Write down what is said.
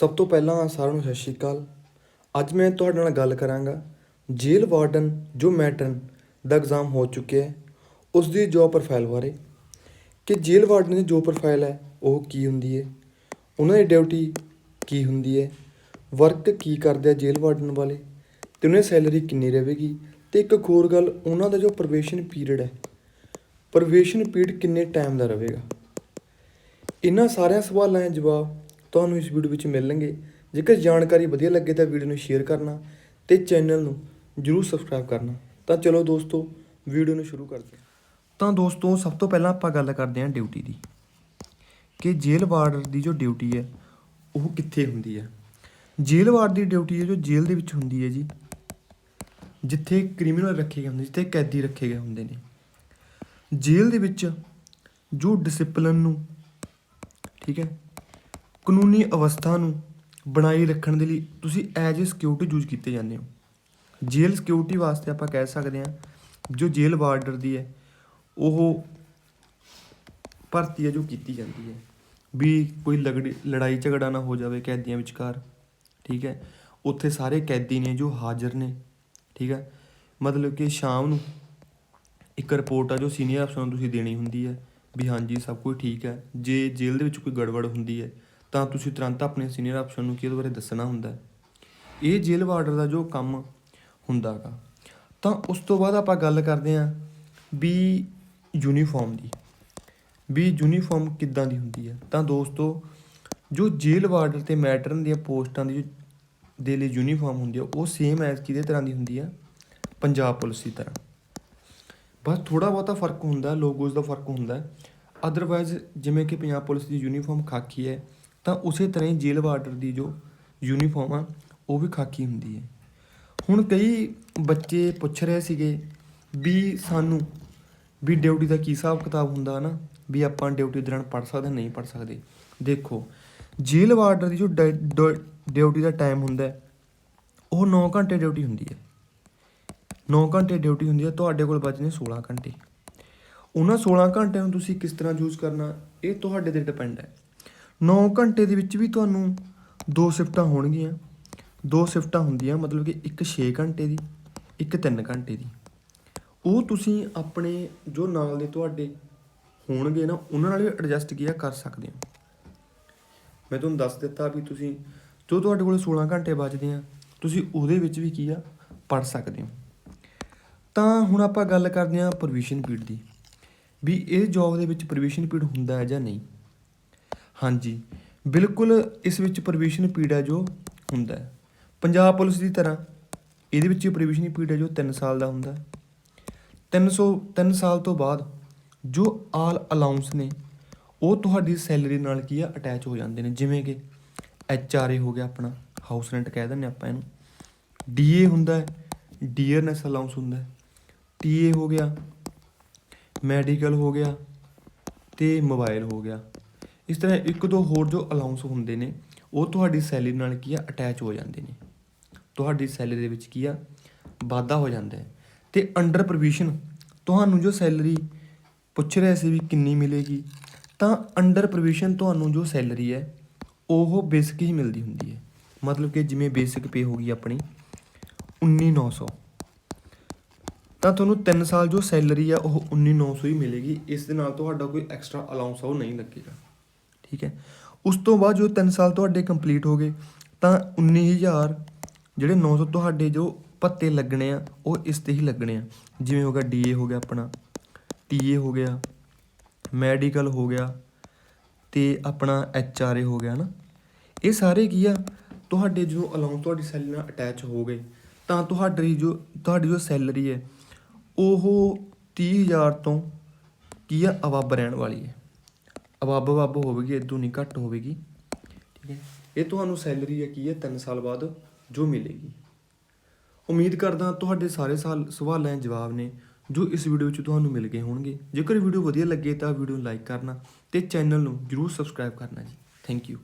ਸਭ ਤੋਂ ਪਹਿਲਾਂ ਸਾਰਿਆਂ ਨੂੰ ਸਤਿ ਸ਼੍ਰੀ ਅਕਾਲ। ਅੱਜ ਮੈਂ ਤੁਹਾਡੇ ਨਾਲ ਗੱਲ ਕਰਾਂਗਾ ਜੇਲ੍ਹ ਵਾਰਡਨ ਜੋ ਮੈਟਰਨ ਦਾ ਐਗਜ਼ਾਮ ਹੋ ਚੁੱਕਿਆ ਹੈ, ਉਸ ਦੀ ਜੋਬ ਪ੍ਰੋਫਾਈਲ ਬਾਰੇ। ਕਿ ਜੇਲ੍ਹ ਵਾਰਡਨ ਦੀ ਜੋਬ ਪ੍ਰੋਫਾਈਲ ਹੈ, ਉਹ ਕੀ ਹੁੰਦੀ ਹੈ, ਉਹਨਾਂ ਦੀ ਡਿਊਟੀ ਕੀ ਹੁੰਦੀ ਹੈ ਵਰਕ ਕੀ ਕਰਦੇ ਆ ਜੇਲ੍ਹ ਵਾਰਡਨ ਵਾਲੇ, ਤੇ ਉਹਨਾਂ ਦੀ ਸੈਲਰੀ ਕਿੰਨੀ ਰਹੇਗੀ, ਤੇ ਇੱਕ ਹੋਰ ਗੱਲ, ਉਹਨਾਂ ਦਾ ਜੋ ਪ੍ਰੋਬੇਸ਼ਨ ਪੀਰੀਅਡ ਹੈ ਪ੍ਰੋਬੇਸ਼ਨ ਪੀਰੀਅਡ ਕਿੰਨੇ ਟਾਈਮ ਦਾ ਰਹੇਗਾ? ਇਹਨਾਂ ਸਾਰਿਆਂ ਸਵਾਲਾਂ ਦੇ ਜਵਾਬ ਤੁਹਾਨੂੰ ਇਸ ਵੀਡੀਓ ਵਿੱਚ ਮਿਲਣਗੇ। ਜੇਕਰ ਜਾਣਕਾਰੀ ਵਧੀਆ ਲੱਗੇ ਤਾਂ ਵੀਡੀਓ ਨੂੰ ਸ਼ੇਅਰ ਕਰਨਾ ਤੇ ਚੈਨਲ ਨੂੰ ਜਰੂਰ ਸਬਸਕ੍ਰਾਈਬ ਕਰਨਾ। ਤਾਂ ਚਲੋ ਦੋਸਤੋ, ਵੀਡੀਓ ਨੂੰ ਸ਼ੁਰੂ ਕਰਦੇ ਹਾਂ। ਤਾਂ ਦੋਸਤੋ, ਸਭ ਤੋਂ ਪਹਿਲਾਂ ਆਪਾਂ ਗੱਲ ਕਰਦੇ ਹਾਂ ਡਿਊਟੀ ਦੀ। ਕਿ ਜੇਲ੍ਹ ਵਾਰਡ ਦੀ ਜੋ ਡਿਊਟੀ ਹੈ, ਉਹ ਕਿੱਥੇ ਹੁੰਦੀ ਹੈ? ਜੇਲ੍ਹ ਵਾਰਡ ਦੀ ਡਿਊਟੀ ਹੈ ਜੋ ਜੇਲ੍ਹ ਦੇ ਵਿੱਚ ਹੁੰਦੀ ਹੈ ਜੀ। ਜਿੱਥੇ ਕ੍ਰਿਮੀਨਲ ਰੱਖੇ ਗਏ ਹੁੰਦੇ, ਜਿੱਥੇ ਕੈਦੀ ਰੱਖੇ ਗਏ ਹੁੰਦੇ ਨੇ। ਜੇਲ੍ਹ ਦੇ ਵਿੱਚ ਜੋ ਡਿਸਪਲਿਨ ਨੂੰ, ਠੀਕ ਹੈ ਕਾਨੂੰਨੀ ਅਵਸਥਾ ਨੂੰ ਬਣਾਈ ਰੱਖਣ ਦੇ ਲਈ ਤੁਸੀਂ ਐਜ ਏ ਸਿਕਿਉਰਿਟੀ ਯੂਜ਼ ਕੀਤੇ ਜਾਂਦੇ ਹੋ। ਜੇਲ੍ਹ ਸਿਕਿਉਰਿਟੀ ਵਾਸਤੇ ਆਪਾਂ ਕਹਿ ਸਕਦੇ ਹਾਂ, ਜੋ ਜੇਲ੍ਹ ਵਾਰਡਰ ਦੀ ਹੈ, ਉਹ ਭਰਤੀ ਹੈ ਜੋ ਕੀਤੀ ਜਾਂਦੀ ਹੈ। ਵੀ ਕੋਈ ਲਗੜੀ, ਲੜਾਈ ਝਗੜਾ ਨਾ ਹੋ ਜਾਵੇ ਕੈਦੀਆਂ ਵਿਚਕਾਰ, ਠੀਕ ਹੈ? ਉੱਥੇ ਸਾਰੇ ਕੈਦੀ ਨੇ ਜੋ ਹਾਜ਼ਰ ਨੇ, ਠੀਕ ਹੈ? ਮਤਲਬ ਕਿ ਸ਼ਾਮ ਨੂੰ ਇੱਕ ਰਿਪੋਰਟ ਆ ਜੋ ਸੀਨੀਅਰ ਅਫਸਰ ਨੂੰ ਤੁਸੀਂ ਦੇਣੀ ਹੁੰਦੀ ਹੈ, ਵੀ ਹਾਂਜੀ ਸਭ ਕੁਝ ਠੀਕ ਹੈ, ਜੇ ਜੇਲ੍ਹ ਦੇ ਵਿੱਚ ਕੋਈ ਗੜਬੜ ਹੁੰਦੀ ਹੈ ਤਾਂ ਤੁਸੀਂ ਤੁਰੰਤ ਆਪਣੇ ਸੀਨੀਅਰ ਅਫਸਰ ਨੂੰ ਕੀ ਇਹਦੇ ਬਾਰੇ ਦੱਸਣਾ ਹੁੰਦਾ ਇਹ ਜੇਲ੍ਹ ਵਾਰਡਰ ਦਾ ਜੋ ਕੰਮ ਹੁੰਦਾਗਾ ਤਾਂ ਉਸ ਤੋਂ ਬਾਅਦ ਆਪਾਂ ਗੱਲ ਕਰਦੇ ਹਾਂ ਵੀ ਯੂਨੀਫਾਰਮ ਦੀ। ਵੀ ਯੂਨੀਫਾਰਮ ਕਿੱਦਾਂ ਦੀ ਹੁੰਦੀ ਹੈ? ਤਾਂ ਦੋਸਤੋ, ਜੋ ਜੇਲ੍ਹ ਵਾਰਡਰ ਤੇ ਮੈਟਰਨ ਦੀਆਂ ਪੋਸਟਾਂ ਦੀ ਦੇ ਲਈ ਯੂਨੀਫਾਰਮ ਹੁੰਦੀ ਹੈ, ਉਹ ਸੇਮ ਐਸ ਕਿਹਦੇ ਤਰ੍ਹਾਂ ਦੀ ਹੁੰਦੀ ਹੈ? ਪੰਜਾਬ ਪੁਲਿਸ ਦੀ ਤਰ੍ਹਾਂ। ਬਸ ਥੋੜਾ ਬਹੁਤਾ ਫ਼ਰਕ ਹੁੰਦਾ ਲੋਗੋਸ ਦਾ ਫ਼ਰਕ ਹੁੰਦਾ ਅਦਰਵਾਈਜ਼ ਜਿਵੇਂ ਕਿ ਪੰਜਾਬ ਪੁਲਿਸ ਦੀ ਯੂਨੀਫਾਰਮ ਖਾਕੀ ਹੈ ਤਾਂ ਉਸੇ ਤਰ੍ਹਾਂ ਹੀ ਜੇਲ੍ਹ ਵਾਰਡਰ ਦੀ ਜੋ ਯੂਨੀਫਾਰਮ ਆ, ਉਹ ਵੀ ਖਾਕੀ ਹੁੰਦੀ ਹੈ। ਹੁਣ ਕਈ ਬੱਚੇ ਪੁੱਛ ਰਹੇ ਸੀਗੇ ਵੀ ਸਾਨੂੰ ਵੀ ਡਿਊਟੀ ਦਾ ਕੀ ਹਿਸਾਬ ਕਿਤਾਬ ਹੁੰਦਾ ਨਾ, ਵੀ ਆਪਾਂ ਡਿਊਟੀ ਦੌਰਾਨ ਪੜ ਸਕਦੇ, ਨਹੀਂ ਪੜ ਸਕਦੇ। ਦੇਖੋ, ਜੇਲ੍ਹ ਵਾਰਡਰ ਦੀ ਜੋ ਡਿਊਟੀ ਦਾ ਟਾਈਮ ਹੁੰਦਾ ਉਹ 9 ਘੰਟੇ ਡਿਊਟੀ ਹੁੰਦੀ ਹੈ। 9 ਘੰਟੇ ਡਿਊਟੀ ਹੁੰਦੀ ਹੈ, ਤੁਹਾਡੇ ਕੋਲ ਬਚਨੇ 16 ਘੰਟੇ। ਉਹਨਾਂ 16 ਘੰਟਿਆਂ ਨੂੰ ਤੁਸੀਂ ਕਿਸ ਤਰ੍ਹਾਂ ਯੂਜ਼ ਕਰਨਾ, ਇਹ ਤੁਹਾਡੇ ਤੇ ਡਿਪੈਂਡ ਹੈ। 9 ਘੰਟੇ ਦੇ ਵਿੱਚ ਵੀ ਤੁਹਾਨੂੰ ਦੋ ਸ਼ਿਫਟਾਂ ਹੋਣਗੀਆਂ। ਦੋ ਸ਼ਿਫਟਾਂ ਹੁੰਦੀਆਂ, ਮਤਲਬ ਕਿ ਇੱਕ 6 ਘੰਟੇ ਦੀ, ਇੱਕ 3 ਘੰਟੇ ਦੀ। ਉਹ ਤੁਸੀਂ ਆਪਣੇ ਜੋ ਨਾਲ ਦੇ ਤੁਹਾਡੇ ਹੋਣਗੇ ਨਾ, ਉਹਨਾਂ ਨਾਲ ਵੀ ਐਡਜਸਟ ਕੀਆ ਕਰ ਸਕਦੇ ਹੋ। ਮੈਂ ਤੁਹਾਨੂੰ ਦੱਸ ਦਿੱਤਾ ਵੀ ਤੁਸੀਂ ਜੋ ਤੁਹਾਡੇ ਕੋਲ 16 ਘੰਟੇ ਬਚਦੇ ਆ, ਤੁਸੀਂ ਉਹਦੇ ਵਿੱਚ ਵੀ ਕੀ ਆ ਪੜ ਸਕਦੇ ਹੋ। ਤਾਂ ਹੁਣ ਆਪਾਂ ਗੱਲ ਕਰਦੇ ਹਾਂ ਪ੍ਰੋਵੀਜ਼ਨ ਪੀਰੀਅਡ ਦੀ। ਵੀ ਇਹ ਜੌਬ ਦੇ ਵਿੱਚ ਪ੍ਰੋਵੀਜ਼ਨ ਪੀਰੀਅਡ ਹੁੰਦਾ ਹੈ ਜਾਂ ਨਹੀਂ? ਹਾਂਜੀ। ਬਿਲਕੁਲ ਇਸ ਵਿੱਚ ਪ੍ਰੋਵੀਜ਼ਨ ਪੀੜਾ ਜੋ ਹੁੰਦਾ ਹੈ। ਪੰਜਾਬ ਪੁਲਿਸ ਦੀ ਤਰ੍ਹਾਂ ਇਹਦੇ ਵਿੱਚ ਪ੍ਰੋਵੀਜ਼ਨ ਪੀੜਾ ਜੋ 3 ਸਾਲ ਦਾ ਹੁੰਦਾ ਹੈ। 300 3 ਸਾਲ ਤੋਂ ਬਾਅਦ ਜੋ ਆਲ ਅਲਾਉਂਸ ਨੇ, ਉਹ ਤੁਹਾਡੀ ਸੈਲਰੀ ਨਾਲ ਕੀ ਆ, ਅਟੈਚ ਹੋ ਜਾਂਦੇ ਨੇ। ਜਿਵੇਂ ਕਿ ਐਚ ਆਰ ਏ ਹੋ ਗਿਆ ਆਪਣਾ, ਹਾਊਸ ਰੈਂਟ ਕਹਿ ਦਿੰਦੇ ਆਪਾਂ ਇਹਨੂੰ। ਡੀ ਏ ਹੁੰਦਾ ਹੈ, ਡੀਅਰਨੈਸ ਅਲਾਉਂਸ ਹੁੰਦਾ ਹੈ। ਟੀ ਏ ਹੋ ਗਿਆ, ਮੈਡੀਕਲ ਹੋ ਗਿਆ ਤੇ ਮੋਬਾਈਲ ਹੋ ਗਿਆ। ਇਸ ਤਰ੍ਹਾਂ ਇੱਕ ਦੋ ਹੋਰ ਜੋ ਅਲਾਉਂਸ ਹੁੰਦੇ ਨੇ, ਉਹ ਤੁਹਾਡੀ ਸੈਲਰੀ ਨਾਲ ਕੀ ਆ ਅਟੈਚ ਹੋ ਜਾਂਦੇ ਨੇ। ਤੁਹਾਡੀ ਸੈਲਰੀ ਦੇ ਵਿੱਚ ਕੀ ਆ, ਵਾਧਾ ਹੋ ਜਾਂਦਾ ਹੈ। ਤੇ ਅੰਡਰ ਪ੍ਰੋਵੀਜ਼ਨ ਤੁਹਾਨੂੰ ਜੋ ਸੈਲਰੀ ਪੁੱਛ ਰਿਹਾ ਸੀ ਵੀ ਕਿੰਨੀ ਮਿਲੇਗੀ, ਤਾਂ ਅੰਡਰ ਪ੍ਰੋਵੀਜ਼ਨ ਤੁਹਾਨੂੰ ਜੋ ਸੈਲਰੀ ਹੈ, ਉਹ ਬੇਸਿਕ ਹੀ ਮਿਲਦੀ ਹੁੰਦੀ ਹੈ। ਮਤਲਬ ਕਿ ਜਿਵੇਂ ਬੇਸਿਕ ਪੇ ਹੋ ਗਈ ਆਪਣੀ 19900 ਤਾਂ ਤੁਹਾਨੂੰ 3 ਸਾਲ ਜੋ ਸੈਲਰੀ ਆ, ਉਹ 19900 ਹੀ ਮਿਲੇਗੀ। ਇਸ ਦੇ ਨਾਲ ਤੁਹਾਡਾ ਕੋਈ ਐਕਸਟਰਾ ਅਲਾਉਂਸ ਆ, ਉਹ ਨਹੀਂ ਲੱਗੇਗਾ। ਠੀਕ ਹੈ। ਉਸ ਤੋਂ ਬਾਅਦ ਜੋ 3 ਸਾਲ ਤੁਹਾਡੇ ਕੰਪਲੀਟ ਹੋ ਗਏ, ਤਾਂ 19000 ਜਿਹੜੇ 900 ਤੁਹਾਡੇ ਜੋ ਪੱਤੇ ਲੱਗਣੇ ਆ, ਉਹ ਇਸ ਤੇ ਹੀ ਲੱਗਣੇ ਆ। ਜਿਵੇਂ ਹੋ ਗਿਆ ਡੀਏ ਹੋ ਗਿਆ ਆਪਣਾ ਟੀਏ ਹੋ ਗਿਆ ਮੈਡੀਕਲ ਹੋ ਗਿਆ ਤੇ ਆਪਣਾ ਐਚਆਰਏ ਹੋ ਗਿਆ ਨਾ ਇਹ ਸਾਰੇ ਕੀ ਆ, ਤੁਹਾਡੇ ਜੋ ਅਲਾਉਂਸ ਤੁਹਾਡੀ ਸੈਲਰੀ ਨਾਲ ਅਟੈਚ ਹੋ ਗਏ, ਤਾਂ ਤੁਹਾਡੀ ਜੋ ਤੁਹਾਡੀ ਜੋ ਸੈਲਰੀ ਹੈ, ਉਹ 30000 ਤੋਂ ਕੀ ਆ ਅਬੱਬ ਰਹਿਣ ਵਾਲੀ ਹੈ। ਅਬੱਬ ਅਬੱਬ ਹੋਵੇਗੀ ਇਦੋਂ ਨਹੀਂ, ਘੱਟ ਹੋਵੇਗੀ। ਠੀਕ ਹੈ। ਇਹ ਤੁਹਾਨੂੰ ਸੈਲਰੀ ਹੈ ਕੀ ਹੈ? 3 ਸਾਲ ਬਾਅਦ ਜੋ ਮਿਲੇਗੀ। ਉਮੀਦ ਕਰਦਾ ਤੁਹਾਡੇ ਸਾਰੇ ਸਾਲ ਸਵਾਲਾਂ ਦੇ ਜਵਾਬ ਨੇ, ਜੋ ਇਸ ਵੀਡੀਓ ਵਿੱਚ ਤੁਹਾਨੂੰ ਮਿਲ ਗਏ ਹੋਣਗੇ। ਜੇਕਰ ਵੀਡੀਓ ਵਧੀਆ ਲੱਗੇ ਤਾਂ ਵੀਡੀਓ ਨੂੰ ਲਾਈਕ ਕਰਨਾ ਤੇ ਚੈਨਲ ਨੂੰ ਜਰੂਰ ਸਬਸਕ੍ਰਾਈਬ ਕਰਨਾ ਜੀ। Thank you